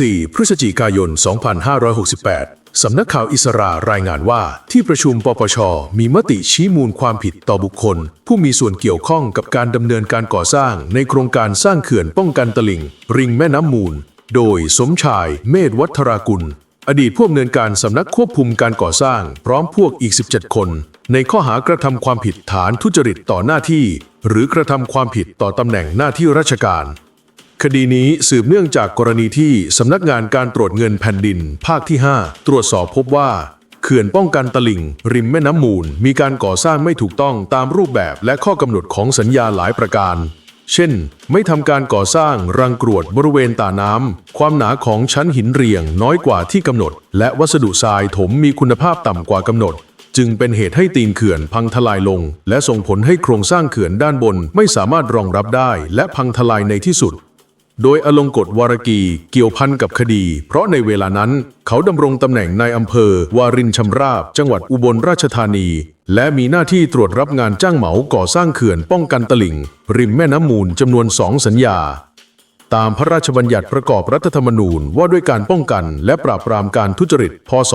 14 พฤศจิกายน 2568 สำนักข่าวอิสรารายงานว่าที่ประชุมปปช มีมติชี้มูลความผิดต่อบุคคล ผู้มีส่วนเกี่ยวข้องกับการดำเนินการก่อสร้างในโครงการสร้างเขื่อนป้องกันตลิ่ง ริมแม่น้ำมูล โดยสมชายเมธวัฒรากุล อดีตผู้อำนวยการสำนักควบคุมการก่อสร้าง พร้อมพวกอีก 17 คน ในข้อหากระทำความผิดฐานทุจริตต่อหน้าที่ หรือกระทำความผิดต่อตำแหน่งหน้าที่ราชการ คดีนี้สืบเนื่องจากกรณีที่สำนักงานการตรวจเงินแผ่นดิน ภาคที่ 5 ตรวจสอบพบว่าเขื่อนป้องกันตลิ่ง ริมแม่น้ำมูล มีการก่อสร้างไม่ถูกต้องตามรูปแบบและข้อกำหนดของสัญญาหลายประการ เช่น ไม่ทำการก่อสร้างรังกรวดบริเวณตาน้ำ ความหนาของชั้นหินเรียงน้อยกว่าที่กำหนด และวัสดุทรายถมมีคุณภาพต่ำกว่ากำหนด จึงเป็นเหตุให้ตีนเขื่อนพังทลายลง และส่งผลให้โครงสร้างเขื่อนด้านบนไม่สามารถรองรับได้ และพังทลายในที่สุด โดยอลงกฎวารกีเกี่ยวพันกับคดี เพราะในเวลานั้น เขาดำรงตำแหน่งนายอำเภอ วารินชำราบ จังหวัดอุบลราชธานี และมีหน้าที่ตรวจรับงานจ้างเหมาก่อสร้างเขื่อนป้องกันตลิ่ง ริมแม่น้ำมูลจำนวนสองสัญญา ตามพระราชบัญญัติประกอบรัฐธรรมนูญว่าด้วยการป้องกันและปราบปรามการทุจริต พศ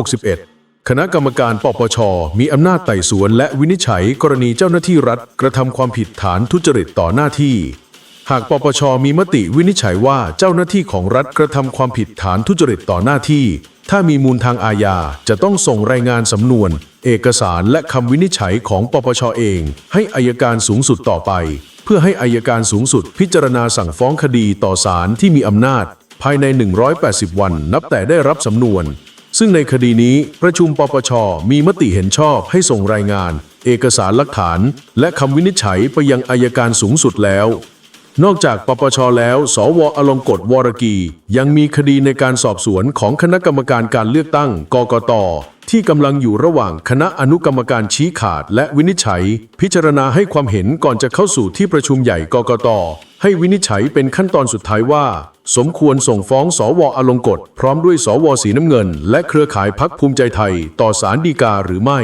2561คณะกรรมการปปช มีอำนาจไต่สวนและวินิจฉัยกรณีเจ้าหน้าที่รัฐ กระทำความผิดฐานทุจริตต่อหน้าที่ หากปปชมีมติวินิจฉัยว่าเจ้าหน้าที่ของรัฐกระทำความผิดฐานทุจริตต่อหน้าที่ ถ้ามีมูลทางอาญาจะต้องส่งรายงานสำนวน เอกสารและคำวินิจฉัยของปปชเอง ให้อายการสูงสุดต่อไป เพื่อให้อายการสูงสุดพิจารณาสั่งฟ้องคดีต่อศาลที่มีอำนาจ ภายใน 180 วันนับแต่ได้รับสำนวน ซึ่งในคดีนี้ประชุมปปชมีมติเห็นชอบให้ส่งรายงาน เอกสารหลักฐาน และคำวินิจฉัยไปยังอายการสูงสุดแล้ว นอกจากปปชแล้ว สวอลงกฎวรกี ยังมีคดีในการสอบสวนของคณะกรรมการการเลือกตั้งกกต ที่กำลังอยู่ระหว่างคณะอนุกรรมการชี้ขาดและวินิจฉัย พิจารณาให้ความเห็นก่อนจะเข้าสู่ที่ประชุมใหญ่กกต ให้วินิจฉัยเป็นขั้นตอนสุดท้ายว่า สมควรส่งฟ้องสวอลงกฎพร้อมด้วยสวสีน้ำเงิน และเครือข่ายพักภูมิใจไทย ต่อสารดีกาหรือไม่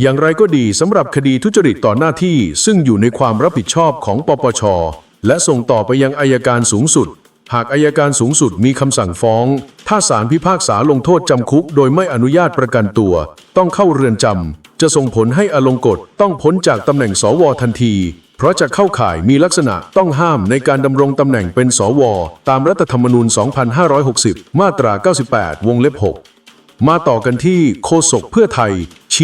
อย่างไรก็ดีสำหรับคดีทุจริตต่อหน้าที่ซึ่งอยู่ในความรับผิดชอบของปปช และส่งต่อไปยังอายการสูงสุด หากอายการสูงสุดมีคำสั่งฟ้อง ถ้าศาลพิพากษาลงโทษจำคุก โดยไม่อนุญาตประกันตัว ต้องเข้าเรือนจำ จะส่งผลให้อลงกฎต้องพ้นจากตำแหน่งสวทันที เพราะจะเข้าข่ายมีลักษณะต้องห้ามในการดำรงตำแหน่งเป็นสว ตามรัฐธรรมนูญ 2560 มาตรา 98 วงเล็บ 6 มาต่อกันที่โฆษกเพื่อไทย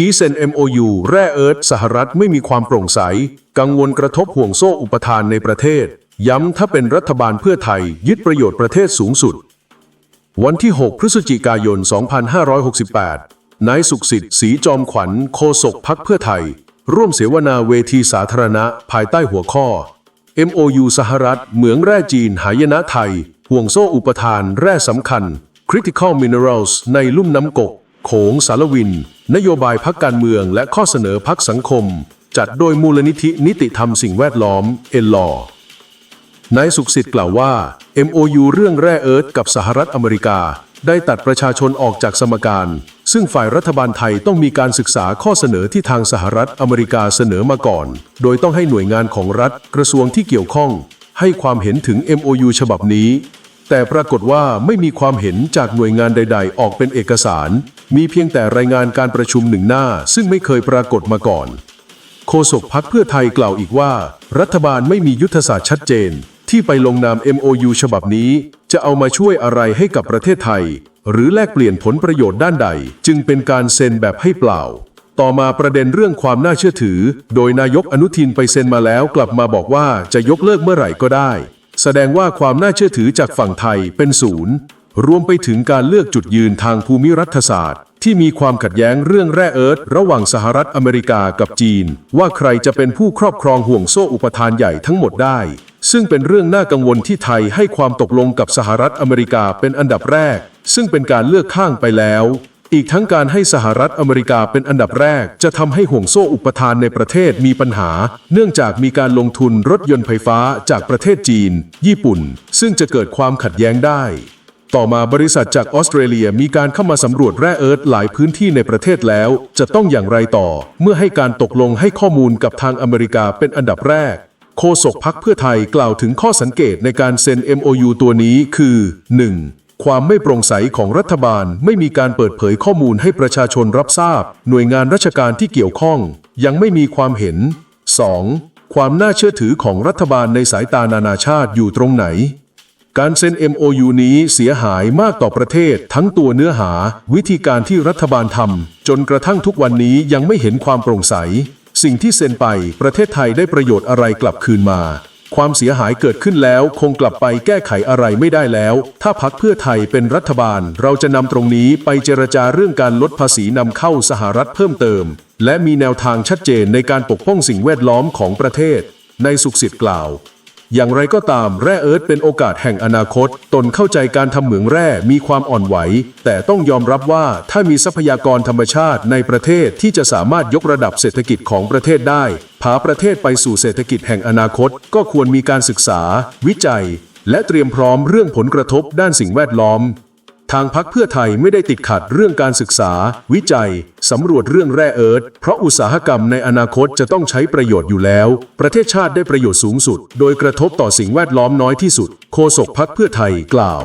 ชี้เซ็น MOU แร่เอิร์ธสหรัฐไม่มีความโปร่งใส กังวลกระทบห่วงโซ่อุปทานในประเทศ ย้ำถ้าเป็นรัฐบาลเพื่อไทย ยึดประโยชน์ประเทศสูงสุด วันที่ 6 พฤศจิกายน 2568 นายสุขสิทธิ์ศรีจอมขวัญโฆษกพักเพื่อไทย ร่วมเสวนาเวทีสาธารณะภายใต้หัวข้อ MOU สหรัฐ เหมืองแร่จีนหายนะไทย ห่วงโซ่อุปทานแร่สำคัญ Critical Minerals ในลุ่มน้ำกก โขงสารวิน นโยบายพักการเมืองและข้อเสนอพักสังคม จัดโดยมูลนิธินิติธรรมสิ่งแวดล้อมเอลลอนายสุขสิทธิ์กล่าวว่า MOU เรื่องแร่เอิร์ธกับสหรัฐอเมริกา ได้ตัดประชาชนออกจากสมการ ซึ่งฝ่ายรัฐบาลไทยต้องมีการศึกษาข้อเสนอที่ทางสหรัฐอเมริกาเสนอมาก่อน โดยต้องให้หน่วยงานของรัฐกระทรวงที่เกี่ยวข้อง ให้ความเห็นถึง MOU ฉบับนี้ แต่ปรากฏว่าไม่มีความเห็นจากหน่วยงานใด ๆ ออกเป็นเอกสาร มีเพียงแต่รายงานการประชุมหนึ่งหน้า ซึ่งไม่เคยปรากฏมาก่อน โฆษกพักเพื่อไทยกล่าวอีกว่า รัฐบาลไม่มียุทธศาสตร์ชัดเจน ที่ไปลงนาม MOU ฉบับนี้ จะเอามาช่วยอะไรให้กับประเทศไทย หรือแลกเปลี่ยนผลประโยชน์ด้านใด จึงเป็นการเซ็นแบบให้เปล่า ต่อมาประเด็นเรื่องความน่าเชื่อถือ โดยนายกอนุทินไปเซ็นมาแล้วกลับมาบอกว่าจะยกเลิกเมื่อไหร่ก็ได้ แสดงว่าความน่าเชื่อถือจากฝั่งไทยเป็นศูนย์ รวมไปถึงการเลือกจุดยืนทางภูมิรัฐศาสตร์ ที่มีความขัดแย้งเรื่องแร่เอิร์ธระหว่างสหรัฐอเมริกากับจีน ว่าใครจะเป็นผู้ครอบครองห่วงโซ่อุปทานใหญ่ทั้งหมดได้ ซึ่งเป็นเรื่องน่ากังวลที่ไทยให้ความตกลงกับสหรัฐอเมริกาเป็นอันดับแรก ซึ่งเป็นการเลือกข้างไปแล้ว อีกทั้งการให้สหรัฐอเมริกาเป็นอันดับแรก จะทำให้ห่วงโซ่อุปทานในประเทศมีปัญหา เนื่องจากมีการลงทุนรถยนต์ไฟฟ้าจากประเทศจีน ญี่ปุ่น ซึ่งจะเกิดความขัดแย้งได้ ต่อมาบริษัทจากออสเตรเลียมีการเข้ามาสำรวจแร่เอิร์ธหลายพื้นที่ในประเทศแล้ว จะต้องอย่างไรต่อ เมื่อให้การตกลงให้ข้อมูลกับทางอเมริกาเป็นอันดับแรกโฆษกพักเพื่อไทยกล่าวถึงข้อสังเกตในการเซ็น MOU ตัวนี้คือ 1. ความไม่โปร่งใสของรัฐบาลไม่มีการเปิดเผยข้อมูลให้ประชาชนรับทราบ หน่วยงานราชการที่เกี่ยวข้อง ยังไม่มีความเห็น 2. ความน่าเชื่อถือของรัฐบาลในสายตานานาชาติอยู่ตรงไหน การเซ็น MOU นี้เสียหายมากต่อประเทศ ทั้งตัวเนื้อหา วิธีการที่รัฐบาลทำจนกระทั่งทุกวันนี้ยังไม่เห็นความโปร่งใส สิ่งที่เซ็นไปประเทศไทยได้ประโยชน์อะไรกลับคืนมา ความเสียหายเกิดขึ้นแล้วคงกลับไปแก้ไขอะไรไม่ได้แล้ว ถ้าพักเพื่อไทยเป็นรัฐบาล เราจะนำตรงนี้ไปเจรจาเรื่องการลดภาษีนำเข้าสหรัฐเพิ่มเติม และมีแนวทางชัดเจนในการปกป้องสิ่งแวดล้อมของประเทศ ในสุขสิทธิ์กล่าว อย่างไรก็ตามแร่เอิร์ธเป็นโอกาสแห่งอนาคต ตนเข้าใจการทำเหมืองแร่มีความอ่อนไหว แต่ต้องยอมรับว่าถ้ามีทรัพยากรธรรมชาติในประเทศที่จะสามารถยกระดับเศรษฐกิจของประเทศได้ พาประเทศไปสู่เศรษฐกิจแห่งอนาคต ก็ควรมีการศึกษา วิจัย และเตรียมพร้อมเรื่องผลกระทบด้านสิ่งแวดล้อม ทางพักเพื่อไทยไม่ได้ติดขัดเรื่องการศึกษา วิจัย สำรวจเรื่องแร่เอิร์ธเพราะอุตสาหกรรมในอนาคตจะต้องใช้ประโยชน์อยู่แล้ว ประเทศชาติได้ประโยชน์สูงสุด โดยกระทบต่อสิ่งแวดล้อมน้อยที่สุด โฆษกพักเพื่อไทยกล่าว